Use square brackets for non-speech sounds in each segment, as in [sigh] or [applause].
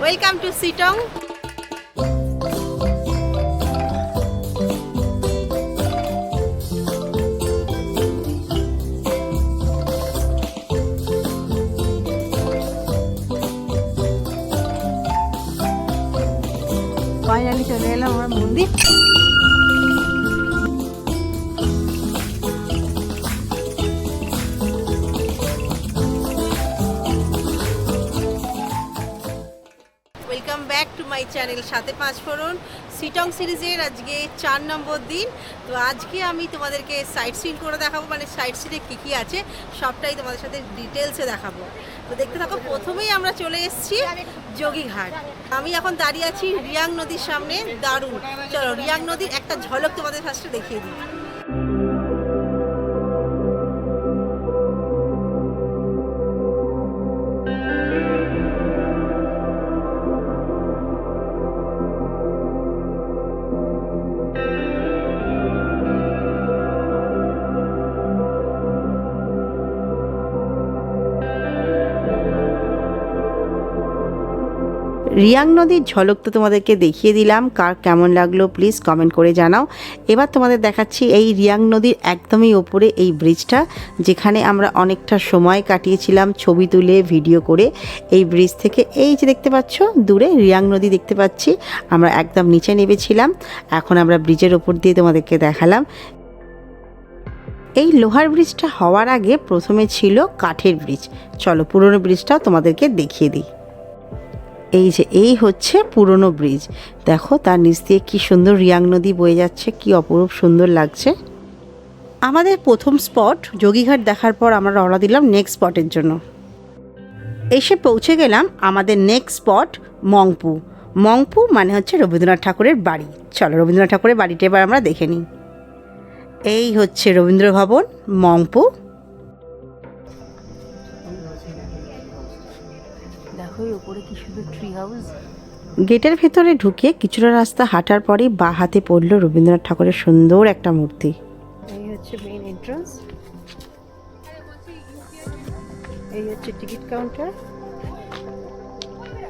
Welcome to Sittong finally চলে এলাম আমার মন্দির মাই চ্যানেল, সাথে পাঁচ ফোড়ন, সিটং সিরিজের আজকে চার নম্বর দিন। তো আজকে আমি তোমাদেরকে সাইট সিন করে দেখাবো মানে সাইট সিনে কী কী আছে, সবটাই তোমাদের সাথে ডিটেলসে দেখাবো। তো দেখতে থাকো, প্রথমেই আমরা চলে এসেছি যোগীঘাট। আমি এখন দাঁড়িয়ে আছি রিয়াং নদীর সামনে, দারুণ। চলো, রিয়াং নদীর একটা ঝলক তোমাদের ফার্স্টে দেখিয়ে দিই। রিয়াং নদীর ঝলক তো তোমাদেরকে দেখিয়ে দিলাম। কার কেমন লাগল প্লিজ কমেন্ট করে জানাও। এবার তোমাদের দেখাচ্ছি এই রিয়াং নদীর একদমই ওপরে এই ব্রিজটা যেখানে আমরা অনেকটা সময় কাটিয়েছিলাম ছবি তুলে ভিডিও করে। এই ব্রিজ থেকে এই যে দেখতে পাচ্ছ, দূরে রিয়াং নদী দেখতে পাচ্ছি। আমরা একদম নিচে নেমেছিলাম। এখন আমরা ব্রিজের ওপর দিয়ে তোমাদেরকে দেখালাম। এই লোহার ব্রিজটা হওয়ার আগে প্রথমে ছিল কাঠের ব্রিজ চলো পুরনো ব্রিজটাও তোমাদেরকে দেখিয়ে দিই। এই যে এই হচ্ছে পুরনো ব্রিজ। দেখো তার নিচ দিয়ে কী সুন্দর রিয়াং নদী বয়ে যাচ্ছে, কি অপরূপ সুন্দর লাগছে। আমাদের প্রথম স্পট যোগীঘাট দেখার পর আমরা রওনা দিলাম নেক্সট স্পটের জন্য। এসে পৌঁছে গেলাম আমাদের নেক্সট স্পট মংপু। মংপু মানে হচ্ছে রবীন্দ্রনাথ ঠাকুরের বাড়ি। চলো রবীন্দ্রনাথ ঠাকুরের বাড়িটা এবার আমরা দেখে নিই। এই হচ্ছে রবীন্দ্র ভবন, মংপু। উপরে কি সুন্দর ট্রি হাউস গেটের ভেতরে ঢুকে কিছুটা রাস্তা হাঁটার পরেই বা হাতে পড়ল রবীন্দ্রনাথ ঠাকুরের সুন্দর একটা মূর্তি। এই হচ্ছে মেইন এন্ট্রান্স এই হচ্ছে টিকিট কাউন্টার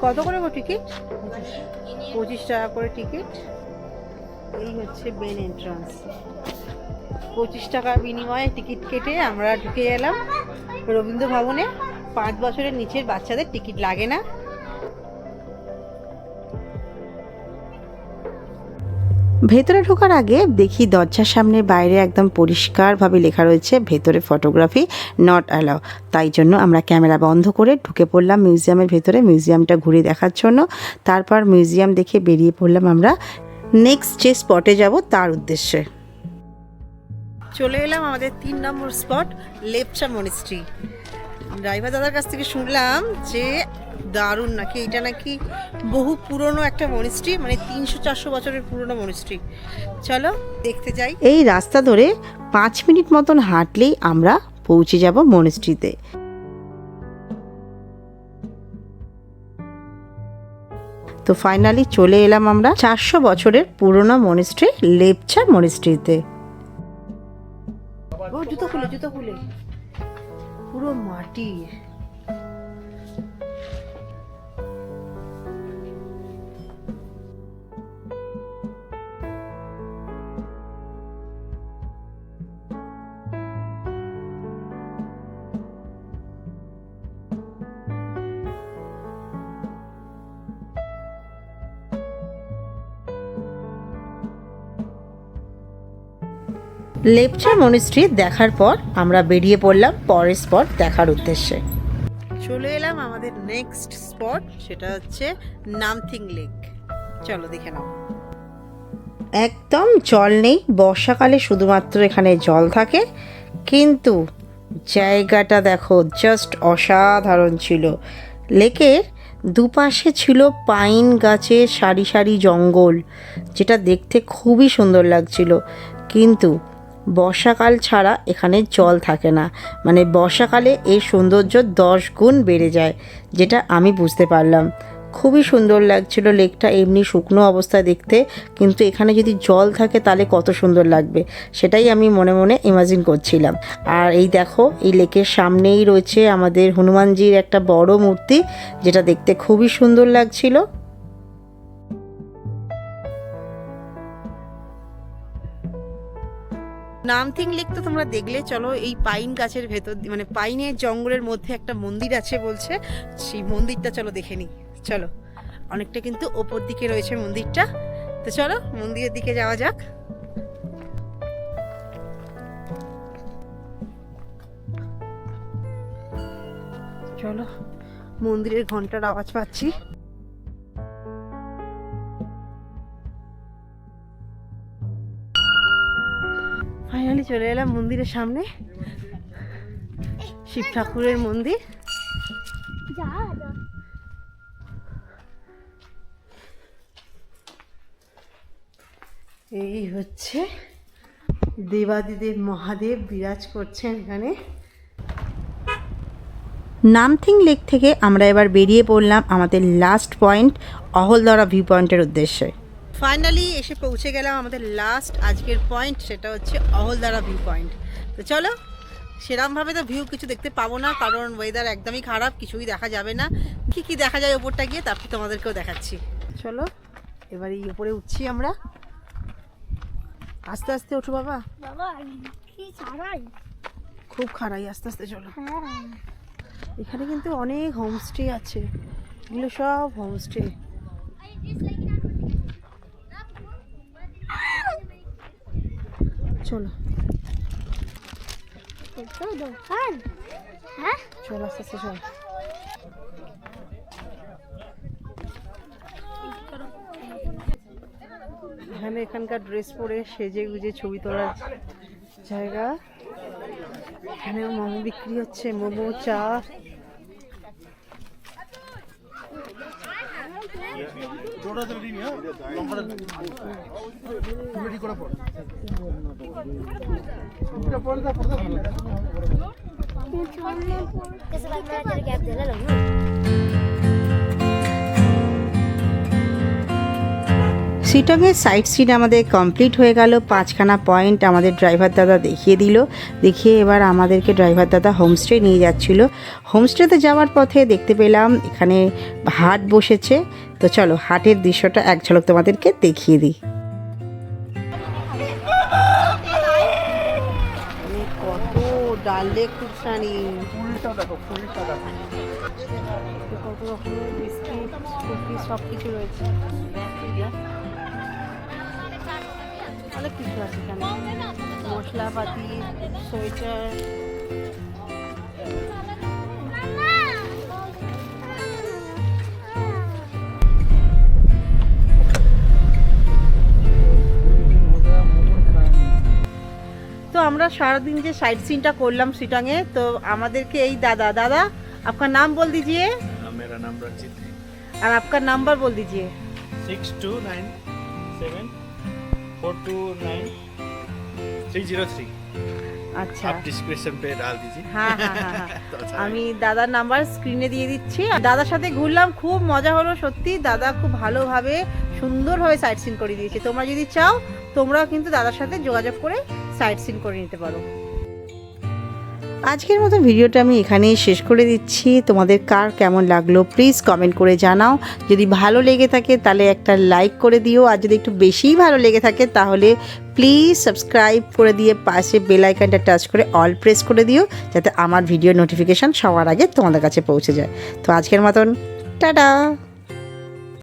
কত করে গো টিকিট পঁচিশ টাকা করে টিকিট এই হচ্ছে মেন এন্ট্রান্স পঁচিশ টাকা বিনিময়ে টিকিট কেটে আমরা ঢুকে এলাম রবীন্দ্র ভবনে পাঁচ বছরের নিচের বাচ্চাদের টিকিট লাগে না। ভেতরে ঢোকার আগে দেখি দরজার সামনে বাইরে একদম পরিষ্কারভাবে লেখা রয়েছে, ভেতরে ফটোগ্রাফি নট অ্যালাও তাই জন্য আমরা ক্যামেরা বন্ধ করে ঢুকে পড়লাম মিউজিয়ামের ভেতরে, মিউজিয়ামটা ঘুরে দেখার জন্য। তারপর মিউজিয়াম দেখে বেরিয়ে পড়লাম আমরা নেক্সট যে স্পটে যাব, তার উদ্দেশ্যে। চলে এলাম আমাদের তিন number spot Lepcha monastery driver দাদার কাছ থেকে শুনলাম যে দারুণ নাকি? এটা নাকি বহু পুরনো একটা মনিস্ট্রি মানে তিনশো চারশো বছরের পুরনো মনিস্ট্রি। চলো দেখতে যাই। এই রাস্তা ধরে পাঁচ মিনিট মতন হাঁটলেই আমরা পৌঁছে যাব মনিস্ট্রিতে। তো ফাইনালি চলে এলাম আমরা চারশো বছরের পুরনো মনিস্ট্রি লেপচা মনিস্ট্রিতে। ও জুতো খুলে জুতো খুলে। পুরো মাটির। লেপচা মনিস্ট্রি দেখার পর আমরা বেরিয়ে পড়লাম পরের স্পট দেখার উদ্দেশ্যে। চলে এলাম আমাদের নেক্সট স্পট সেটা হচ্ছে নামথিং লেক। চলো দেখে নাও। একদম জল নেই, বর্ষাকালে শুধুমাত্র এখানে জল থাকে, কিন্তু জায়গাটা দেখো জাস্ট অসাধারণ ছিল। লেকের দুপাশে ছিল পাইন গাছের সারি সারি জঙ্গল, যেটা দেখতে খুবই সুন্দর লাগছিল। কিন্তু বর্ষাকাল ছাড়া এখানে জল থাকে না। মানে বর্ষাকালে এর সৌন্দর্য দশ গুণ বেড়ে যায়, যেটা আমি বুঝতে পারলাম। খুবই সুন্দর লাগছিল লেকটা, এমনি শুকনো অবস্থায় দেখতে, কিন্তু এখানে যদি জল থাকে তাহলে কত সুন্দর লাগবে, সেটাই আমি মনে মনে ইমাজিন করছিলাম। আর এই দেখো, এই লেকের সামনেই রয়েছে আমাদের হনুমানজির একটা বড় মূর্তি, যেটা দেখতে খুবই সুন্দর লাগছিল। নামথিং লেক তো তোমরা দেখলে, চলো এই পাইন গাছের ভেতর মানে পাইনের জঙ্গলের মধ্যে একটা মন্দির আছে বলছে, সেই মন্দিরটা চলো দেখে নিই। চলো, অনেকটা কিন্তু ওপর দিকে রয়েছে মন্দিরটা। তো চলো, মন্দিরের দিকে যাওয়া যাক। চলো, মন্দিরের ঘণ্টার আওয়াজ পাচ্ছি। চলে এলাম মন্দিরের সামনে। শিব ঠাকুরের মন্দির। এই হচ্ছে দেবাদিদেব মহাদেব বিরাজ করছেন এখানে। নামথিং লেক থেকে আমরা এবার বেরিয়ে পড়লাম আমাদের লাস্ট পয়েন্ট অহলদরা ভিউ পয়েন্টের উদ্দেশ্যে। ফাইনালি এসে পৌঁছে গেলাম আমাদের লাস্ট আজকের পয়েন্ট সেটা হচ্ছে অহলদারা ভিউ পয়েন্ট তো চলো সেরমভাবে তো ভিউ কিছু দেখতে পাবো না কারণ ওয়েদার একদমই খারাপ কিছুই দেখা যাবে না। কি কি দেখা যায় ওপরটা গিয়ে তারপর তোমাদেরকেও দেখাচ্ছি। চলো এবার এই উপরে উঠছি আমরা। আস্তে আস্তে ওঠো বাবা। বাবা খুব খারাই আস্তে আস্তে চলো। হ্যাঁ। এখানে কিন্তু অনেক হোমস্টে আছে। এগুলো সব হোমস্টে চলো। চলো আস্তে এখানে এখানকার ড্রেস পরে সেজে গুজে ছবি তোলার জায়গা। এখানে মোমো বিক্রি হচ্ছে, মোমো, চা। कैसे बात मेरा तेरे कैब दे लो ना সিটংয়ের সাইট সিন আমাদের কমপ্লিট হয়ে গেল পাঁচখানা পয়েন্ট আমাদের ড্রাইভার দাদা দেখিয়ে দিল দেখিয়ে এবার আমাদেরকে ড্রাইভার দাদা হোমস্টে নিয়ে যাচ্ছিল হোমস্টেতে যাওয়ার পথে দেখতে পেলাম এখানে হাট বসেছে তো চলো হাটের দৃশ্যটা এক ঝলক তোমাদেরকে দেখিয়ে দিই। কত ডালে খুব সানি কত রকমের বিস্কিট কুকি সব কিছু রয়েছে। অনেক কিছু আছে এখানে। মশলাপাতি সোয়েটার। তো আমরা সারাদিন যে সাইট সিনটা করলাম সিটাঙে তো আমাদেরকে এই দাদা दादा आपका नाम बोल दीजिए हाँ, मेरा नाम रंजित है और आपका नंबर बोल दीजिए six two nine seven four two nine three zero three আচ্ছা आप डिस्क्रिप्शन पे डाल दीजिए হ্যাঁ হ্যাঁ [laughs] হ্যাঁ হ্যাঁ तो अच्छा আমি দাদার নাম্বার স্ক্রিনে দিয়ে দিচ্ছি আর দাদার সাথে ঘুরলাম খুব মজা হলো সত্যি দাদা খুব ভালোভাবে সুন্দরভাবে সাইট সিন করে দিয়েছে তোমরা যদি চাও তোমরাও কিন্তু দাদার সাথে যোগাযোগ করে সাইট সিন করে নিতে পারো। আজকের মতো ভিডিওটা আমি এখানেই শেষ করে দিচ্ছি। তোমাদের কার কেমন লাগল প্লিজ কমেন্ট করে জানাও। যদি ভালো লেগে থাকে তাহলে একটা লাইক করে দিও। আর যদি একটু বেশিই ভালো লেগে থাকে তাহলে প্লিজ সাবস্ক্রাইব করে দিয়ে পাশে বেল আইকনটা টাচ করে অল প্রেস করে দিও। যাতে আমার ভিডিও নোটিফিকেশান সবার আগে তোমাদের কাছে পৌঁছে যায়। তো আজকের মতন, টাটা!